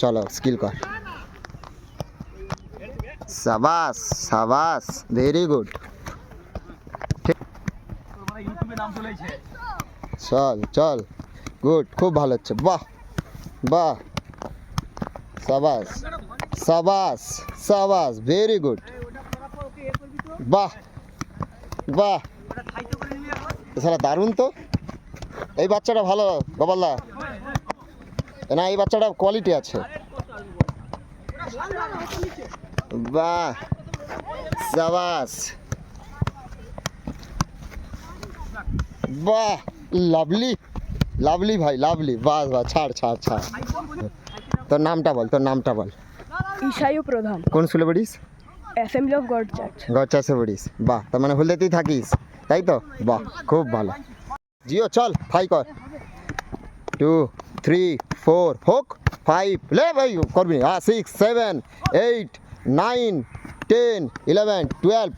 চলো স্কিল কর। সাবাস সাবাস ভেরি গুড চল চল গুড খুব ভালো হচ্ছে। বাহ বাহ। সাবাস সাবাস সাবাস ভেরি গুড বাহ বাহ। এছাড়া দারুণ তো। এই বাচ্চাটা ভালো গোপালদা না এই বাচ্চাটা কোয়ালিটি আছে। বাহ সাবাস। বাহ লাভলি লাভলি ভাই লাভলি বাস বাস ছাড় ছাড় ছাড়। তোর নামটা বল তোর নামটা বল। ঈশাই প্রধান। কোন স্কুলে পড়িস? অ্যাসেম্বলি অফ গড চার্চ গচ্ছাসে পড়িস। বাহ তার মানে হলদেতেই থাকিস। তাই তো? বাহ খুব ভালো। জিও চল ফাই কর। টু থ্রি ফোর হোক ফাইভ লে ভাই করবি। হ্যাঁ six seven eight nine ten eleven twelve